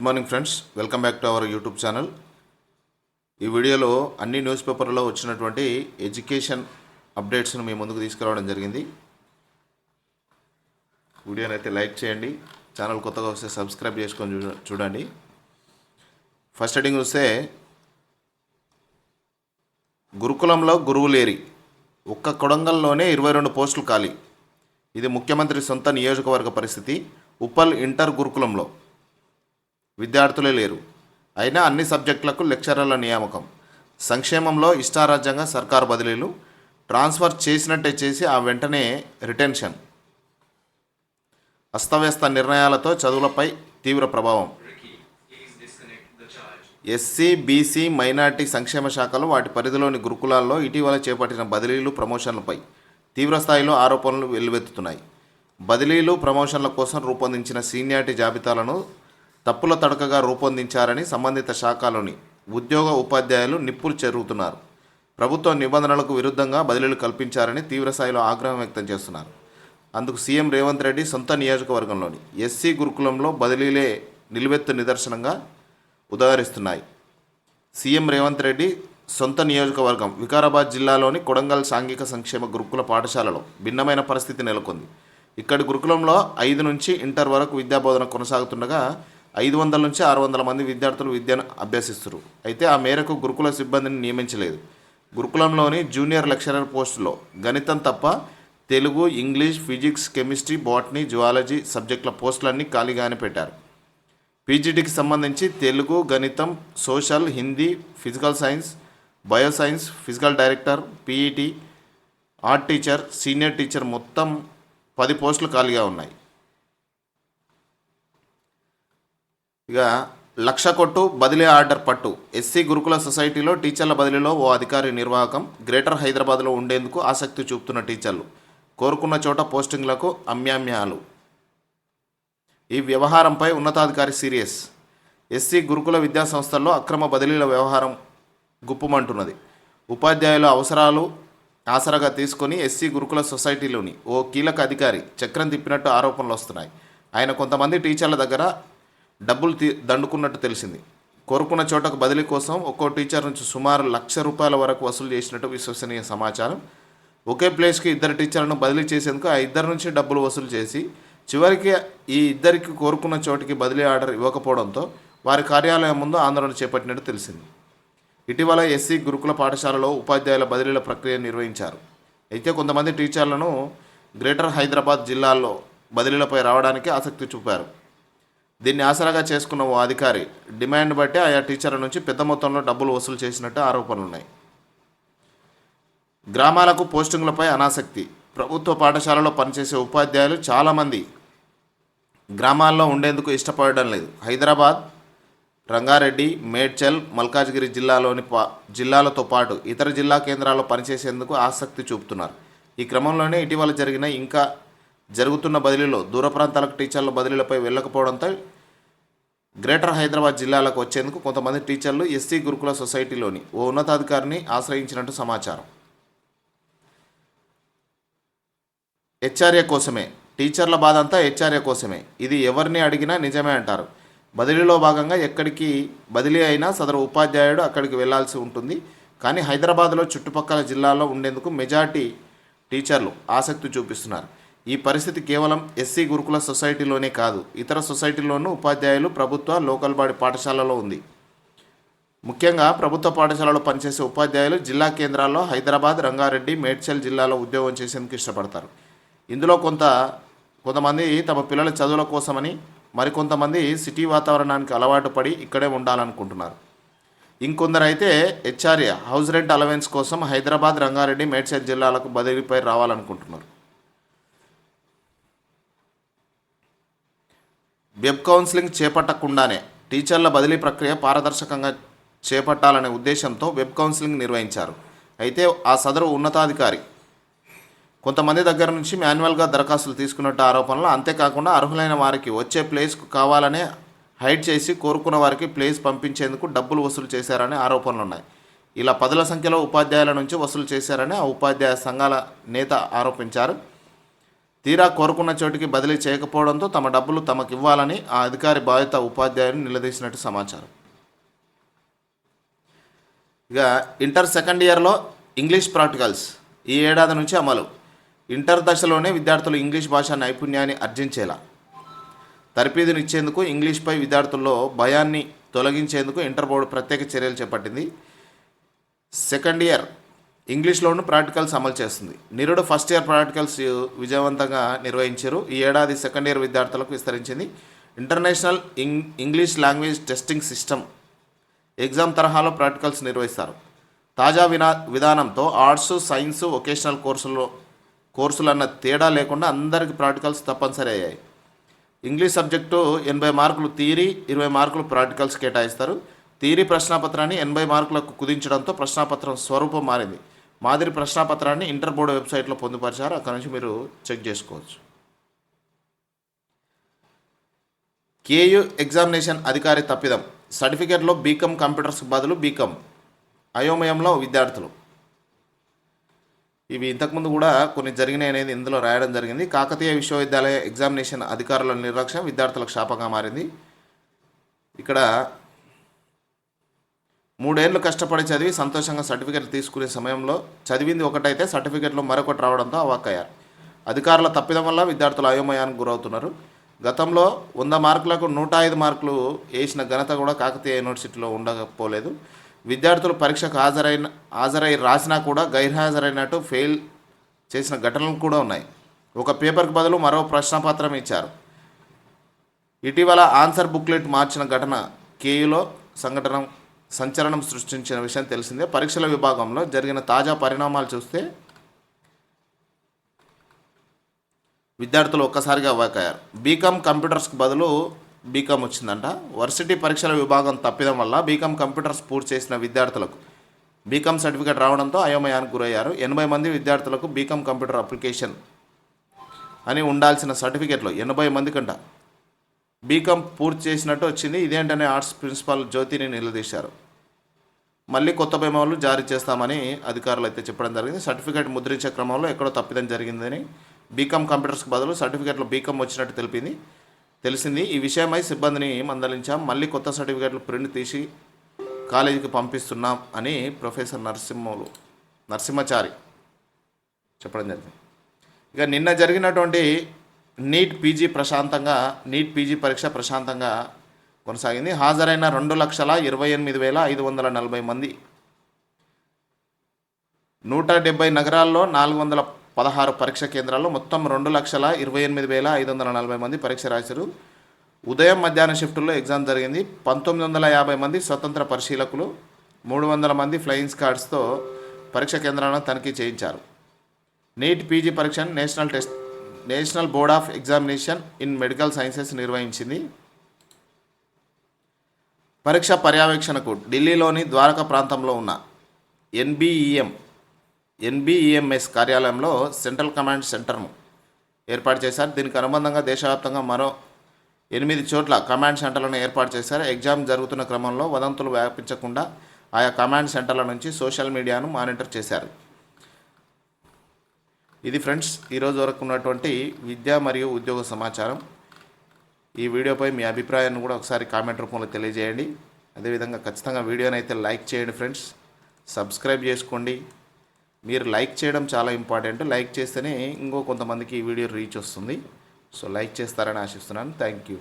Good morning friends. Welcome back to our YouTube channel. ఈ వీడియోలో అన్ని న్యూస్ పేపర్లో వచ్చినటువంటి ఎడ్యుకేషన్ అప్డేట్స్ను మీ ముందుకు తీసుకురావడం జరిగింది. వీడియోని అయితే లైక్ చేయండి. ఛానల్ కొత్తగా వస్తే సబ్స్క్రైబ్ చేసుకొని చూడండి. ఫస్ట్ హెడింగ్ చూస్తే గురుకులంలో గురువులేరి ఒక్క కొడంగల్లోనే ఇరవై రెండు పోస్టులు ఖాళీ. ఇది ముఖ్యమంత్రి సొంత నియోజకవర్గ పరిస్థితి. ఉప్పల్ ఇంటర్ గురుకులంలో. విద్యార్థులే లేరు. అయినా అన్ని సబ్జెక్టులకు లెక్చరర్ల నియామకం. సంక్షేమంలో ఇష్టారాజ్యంగా సర్కారు బదిలీలు ట్రాన్స్ఫర్ చేసినట్టే చేసి ఆ వెంటనే రిటెన్షన్. అస్తవ్యస్త నిర్ణయాలతో చదువులపై తీవ్ర ప్రభావం. ఎస్సీ బీసీ మైనార్టీ సంక్షేమ శాఖలు వాటి పరిధిలోని గురుకులాల్లో ఇటీవల చేపట్టిన బదిలీలు ప్రమోషన్లపై తీవ్రస్థాయిలో ఆరోపణలు వెల్లువెత్తుతున్నాయి. బదిలీలు ప్రమోషన్ల కోసం రూపొందించిన సీనియారిటీ జాబితాలను తప్పుల తడకగా రూపొందించారని సంబంధిత శాఖలోని ఉద్యోగ ఉపాధ్యాయులు నిప్పులు చెరుగుతున్నారు. ప్రభుత్వ నిబంధనలకు విరుద్ధంగా బదిలీలు కల్పించారని తీవ్రస్థాయిలో ఆగ్రహం వ్యక్తం చేస్తున్నారు. అందుకు సీఎం రేవంత్ రెడ్డి సొంత నియోజకవర్గంలోని ఎస్సీ గురుకులంలో బదిలీలే నిలువెత్తు నిదర్శనంగా ఉదహరిస్తున్నాయి. సీఎం రేవంత్ రెడ్డి సొంత నియోజకవర్గం వికారాబాద్ జిల్లాలోని కొడంగల్ సాంఘిక సంక్షేమ గురుకుల పాఠశాలలో భిన్నమైన పరిస్థితి నెలకొంది. ఇక్కడి గురుకులంలో ఐదు నుంచి ఇంటర్ వరకు విద్యాబోధన కొనసాగుతుండగా ఐదు వందల నుంచి ఆరు వందల మంది విద్యార్థులు విద్యను అభ్యసిస్తారు. అయితే ఆ మేరకు గురుకుల సిబ్బందిని నియమించలేదు. గురుకులంలోని జూనియర్ లెక్చరర్ పోస్టులో గణితం తప్ప Telugu English physics chemistry botany zoology సబ్జెక్టుల పోస్టులన్నీ ఖాళీగానే పెట్టారు. పీజీటీకి సంబంధించి తెలుగు గణితం social Hindi physical science bio science physical director PET art teacher senior teacher మొత్తం పది పోస్టులు ఖాళీగా ఉన్నాయి. ఇక లక్ష కొట్టు బదిలీ ఆర్డర్ పట్టు. ఎస్సీ గురుకుల సొసైటీలో టీచర్ల బదిలీలో ఓ అధికారి నిర్వాహకం గ్రేటర్ హైదరాబాద్లో ఉండేందుకు ఆసక్తి చూపుతున్న టీచర్లు. కోరుకున్న చోట పోస్టింగ్లకు అమ్యామ్యాలు. ఈ వ్యవహారంపై ఉన్నతాధికారి సీరియస్. ఎస్సీ గురుకుల విద్యా సంస్థల్లో అక్రమ బదిలీల వ్యవహారం గుప్పుమంటున్నది. ఉపాధ్యాయుల అవసరాలు ఆసరాగా తీసుకొని ఎస్సీ గురుకుల సొసైటీలోని ఓ కీలక అధికారి చక్రం తిప్పినట్టు ఆరోపణలు వస్తున్నాయి. ఆయన కొంతమంది టీచర్ల దగ్గర డబ్బులు తీ దండుకున్నట్టు తెలిసింది. కోరుకున్న చోటకు బదిలీ కోసం ఒక్కో టీచర్ నుంచి సుమారు లక్ష రూపాయల వరకు వసూలు చేసినట్టు విశ్వసనీయ సమాచారం. ఒకే ప్లేస్కి ఇద్దరు టీచర్లను బదిలీ చేసేందుకు ఆ ఇద్దరు నుంచి డబ్బులు వసూలు చేసి చివరికి ఈ ఇద్దరికి కోరుకున్న చోటికి బదిలీ ఆర్డర్ ఇవ్వకపోవడంతో వారి కార్యాలయం ముందు ఆందోళన చేపట్టినట్టు తెలిసింది. ఇటీవల ఎస్సీ గురుకుల పాఠశాలలో ఉపాధ్యాయుల బదిలీల ప్రక్రియ నిర్వహించారు. అయితే కొంతమంది టీచర్లను గ్రేటర్ హైదరాబాద్ జిల్లాల్లో బదిలీలపై రావడానికి ఆసక్తి చూపారు. దీన్ని ఆసరాగా చేసుకున్న ఓ అధికారి డిమాండ్ బట్టి ఆయా టీచర్ల నుంచి పెద్ద మొత్తంలో డబ్బులు వసూలు చేసినట్టు ఆరోపణలున్నాయి. గ్రామాలకు పోస్టింగ్లపై అనాసక్తి. ప్రభుత్వ పాఠశాలలో పనిచేసే ఉపాధ్యాయులు చాలామంది గ్రామాల్లో ఉండేందుకు ఇష్టపడడం లేదు. హైదరాబాద్ రంగారెడ్డి మేడ్చల్ మల్కాజ్గిరి జిల్లాలోని పా జిల్లాలతో పాటు ఇతర జిల్లా కేంద్రాల్లో పనిచేసేందుకు ఆసక్తి చూపుతున్నారు. ఈ క్రమంలోనే ఇటీవల జరిగిన ఇంకా జరుగుతున్న బదిలీలో దూర ప్రాంతాలకు టీచర్ల బదిలీలపై వెళ్ళకపోవడంతో గ్రేటర్ హైదరాబాద్ జిల్లాలకు వచ్చేందుకు కొంతమంది టీచర్లు ఎస్సీ గురుకుల సొసైటీలోని ఓ ఉన్నతాధికారిని ఆశ్రయించినట్టు సమాచారం. హెచ్ఆర్ఏ కోసమే. టీచర్ల బాధ అంతా హెచ్ఆర్ఏ కోసమే. ఇది ఎవరిని అడిగినా నిజమే అంటారు. బదిలీలో భాగంగా ఎక్కడికి బదిలీ అయినా సదరు ఉపాధ్యాయుడు అక్కడికి వెళ్ళాల్సి ఉంటుంది. కానీ హైదరాబాద్లో చుట్టుపక్కల జిల్లాల్లో ఉండేందుకు మెజార్టీ టీచర్లు ఆసక్తి చూపిస్తున్నారు. ఈ పరిస్థితి కేవలం ఎస్సీ గురుకుల సొసైటీలోనే కాదు ఇతర సొసైటీల్లోనూ ఉపాధ్యాయులు ప్రభుత్వ లోకల్ బాడీ పాఠశాలలో ఉంది. ముఖ్యంగా ప్రభుత్వ పాఠశాలలో పనిచేసే ఉపాధ్యాయులు జిల్లా కేంద్రాల్లో హైదరాబాద్ రంగారెడ్డి మేడ్చల్ జిల్లాలో ఉద్యోగం చేసేందుకు ఇష్టపడతారు. ఇందులో కొంత కొంతమంది తమ పిల్లల చదువుల కోసమని మరికొంతమంది సిటీ వాతావరణానికి అలవాటు పడి ఇక్కడే ఉండాలనుకుంటున్నారు. ఇంకొందరు అయితే హెచ్ఆర్ఏ హౌస్ రెంట్ అలవెన్స్ కోసం హైదరాబాద్ రంగారెడ్డి మేడ్చల్ జిల్లాలకు బదిలీపై రావాలనుకుంటున్నారు. వెబ్ కౌన్సిలింగ్ చేపట్టకుండానే టీచర్ల బదిలీ ప్రక్రియ పారదర్శకంగా చేపట్టాలనే ఉద్దేశంతో వెబ్ కౌన్సిలింగ్ నిర్వహించారు. అయితే ఆ సదరు ఉన్నతాధికారి కొంతమంది దగ్గర నుంచి మాన్యువల్గా దరఖాస్తులు తీసుకున్నట్టు ఆరోపణలు అంతేకాకుండా అర్హులైన వారికి వచ్చే ప్లేస్ కావాలనే హైడ్ చేసి కోరుకున్న వారికి ప్లేస్ పంపించేందుకు డబ్బులు వసూలు చేశారనే ఆరోపణలు ఉన్నాయి. ఇలా పదుల సంఖ్యలో ఉపాధ్యాయుల నుంచి వసూలు చేశారని ఆ ఉపాధ్యాయ సంఘాల నేత ఆరోపించారు. తీరా కోరుకున్న చోటికి బదిలీ చేయకపోవడంతో తమ డబ్బులు తమకు ఇవ్వాలని ఆ అధికారి బాధిత ఉపాధ్యాయుని నిలదీసినట్టు సమాచారం. ఇక ఇంటర్ సెకండ్ ఇయర్లో ఇంగ్లీష్ ప్రాక్టికల్స్ ఈ ఏడాది నుంచి అమలు. ఇంటర్ దశలోనే విద్యార్థులు ఇంగ్లీష్ భాష నైపుణ్యాన్ని అర్జించేలా. తరపీదునిచ్చేందుకు ఇంగ్లీష్పై విద్యార్థుల్లో భయాన్ని తొలగించేందుకు ఇంటర్ బోర్డు ప్రత్యేక చర్యలు చేపట్టింది. సెకండ్ ఇయర్ ఇంగ్లీష్లోనూ ప్రాక్టికల్స్ అమలు చేస్తుంది. నిరుడు ఫస్ట్ ఇయర్ ప్రాక్టికల్స్ విజయవంతంగా నిర్వహించారు. ఈ ఏడాది సెకండ్ ఇయర్ విద్యార్థులకు విస్తరించింది. International eng English language testing system exam తరహాలో ప్రాక్టికల్స్ నిర్వహిస్తారు. తాజా వినా విధానంతో ఆర్ట్స్ సైన్స్ వొకేషనల్ కోర్సులు కోర్సులన్న తేడా లేకుండా అందరికీ ప్రాక్టికల్స్ తప్పనిసరి అయ్యాయి. ఇంగ్లీష్ సబ్జెక్టు ఎనభై మార్కులు థియరీ ఇరవై మార్కులు ప్రాక్టికల్స్ కేటాయిస్తారు. థియరీ ప్రశ్నాపత్రాన్ని ఎనభై మార్కులకు కుదించడంతో ప్రశ్నాపత్రం స్వరూపం మారింది. మాదిరి ప్రశ్నాపత్రాన్ని ఇంటర్ బోర్డు వెబ్సైట్లో పొందుపరిచారు. అక్కడ నుంచి మీరు చెక్ చేసుకోవచ్చు. కేయు ఎగ్జామినేషన్ అధికారి తప్పిదం. సర్టిఫికేట్లో బీకామ్ కంప్యూటర్స్ బదులు బీకామ్. అయోమయంలో విద్యార్థులు. ఇవి ఇంతకుముందు కూడా కొన్ని జరిగినాయి అనేది ఇందులో రాయడం జరిగింది. కాకతీయ విశ్వవిద్యాలయ ఎగ్జామినేషన్ అధికారుల నిర్లక్ష్యం విద్యార్థులకు శాపంగా మారింది. ఇక్కడ మూడేళ్ళు కష్టపడి చదివి సంతోషంగా సర్టిఫికెట్ తీసుకునే సమయంలో చదివింది ఒకటైతే సర్టిఫికెట్లో మరొకటి రావడంతో అవాక్కయ్యారు. అధికారుల తప్పిదం వల్ల విద్యార్థులు అయోమయానికి గురవుతున్నారు. గతంలో వంద మార్కులకు నూట ఐదు మార్కులు వేసిన ఘనత కూడా కాకతీయ యూనివర్సిటీలో ఉండకపోలేదు. విద్యార్థులు పరీక్షకు హాజరైన హాజరై రాసినా కూడా గైర్హాజరైనట్టు ఫెయిల్ చేసిన ఘటనలు కూడా ఉన్నాయి. ఒక పేపర్కి బదులు మరో ప్రశ్నపత్రం ఇచ్చారు. ఇటీవల ఆన్సర్ బుక్లెట్ మార్చిన ఘటన కేయులో సంఘటన సంచలనం సృష్టించిన విషయం తెలిసిందే. పరీక్షల విభాగంలో జరిగిన తాజా పరిణామాలు చూస్తే విద్యార్థులు ఒక్కసారిగా అవాకయ్యారు బీకామ్ కంప్యూటర్స్కి బదులు బీకామ్ వచ్చిందంట. వర్సిటీ పరీక్షల విభాగం తప్పిదం వల్ల బీకామ్ కంప్యూటర్స్ పూర్తి చేసిన విద్యార్థులకు బీకామ్ సర్టిఫికేట్ రావడంతో అయోమయానికి గురయ్యారు. ఎనభై మంది విద్యార్థులకు బీకామ్ కంప్యూటర్ అప్లికేషన్ అని ఉండాల్సిన సర్టిఫికేట్లో ఎనభై మంది కంట బీకామ్ పూర్తి చేసినట్టు వచ్చింది. ఇదేంటనే ఆర్ట్స్ ప్రిన్సిపాల్ జ్యోతిని నిలదీశారు. మళ్ళీ కొత్త బీమాలు జారీ చేస్తామని అధికారులు అయితే చెప్పడం జరిగింది. సర్టిఫికేట్ ముద్రించే క్రమంలో ఎక్కడో తప్పిదం జరిగిందని బీకామ్ కంప్యూటర్స్కి బదులు సర్టిఫికేట్లో బీకామ్ వచ్చినట్టు తెలిపింది. తెలిసింది. ఈ విషయమై సిబ్బందిని మందలించాం. మళ్ళీ కొత్త సర్టిఫికేట్లు ప్రింట్ తీసి కాలేజీకి పంపిస్తున్నాం అని ప్రొఫెసర్ నరసింహలు నరసింహచారి చెప్పడం జరిగింది. ఇక నిన్న జరిగినటువంటి నీట్ పీజీ ప్రశాంతంగా నీట్ పీజీ పరీక్ష ప్రశాంతంగా కొనసాగింది. హాజరైన రెండు లక్షల ఇరవై ఎనిమిది వేల ఐదు వందల నలభై మంది. నూట డెబ్బై నగరాల్లో నాలుగు వందల పదహారు పరీక్ష కేంద్రాల్లో మొత్తం రెండు లక్షల ఇరవై ఎనిమిది వేల ఐదు వందల నలభై మంది పరీక్ష రాశారు. ఉదయం మధ్యాహ్నం షిఫ్టుల్లో ఎగ్జామ్ జరిగింది. పంతొమ్మిది వందల యాభై మంది స్వతంత్ర పరిశీలకులు మూడు వందల మంది ఫ్లయింగ్ స్కాడ్స్తో పరీక్ష కేంద్రాలను తనిఖీ చేయించారు. నీట్ పీజీ పరీక్షను national test national board of examination in medical sciences నిర్వహించింది. పరీక్ష పర్యవేక్షణకు ఢిల్లీలోని ద్వారకా ప్రాంతంలో ఉన్న ఎన్బిఈఎం ఎన్బిఈఎంఎస్ కార్యాలయంలో సెంట్రల్ కమాండ్ సెంటర్ను ఏర్పాటు చేశారు. దీనికి అనుబంధంగా దేశవ్యాప్తంగా మరో ఎనిమిది చోట్ల కమాండ్ సెంటర్లను ఏర్పాటు చేశారు. ఎగ్జామ్ జరుగుతున్న క్రమంలో వదంతులు వ్యాపించకుండా ఆయా కమాండ్ సెంటర్ల నుంచి సోషల్ మీడియాను మానిటర్ చేశారు. ఇది ఫ్రెండ్స్ ఈరోజు వరకు ఉన్నటువంటి విద్య మరియు ఉద్యోగ సమాచారం. ఈ వీడియోపై మీ అభిప్రాయాన్ని కూడా ఒకసారి కామెంట్ రూపంలో తెలియజేయండి. అదేవిధంగా ఖచ్చితంగా వీడియోని అయితే లైక్ చేయండి ఫ్రెండ్స్. సబ్స్క్రైబ్ చేసుకోండి. మీరు లైక్ చేయడం చాలా ఇంపార్టెంట్. లైక్ చేస్తేనే ఇంకో కొంతమందికి ఈ వీడియో రీచ్ వస్తుంది. సో లైక్ చేస్తారని ఆశిస్తున్నాను. Thank you.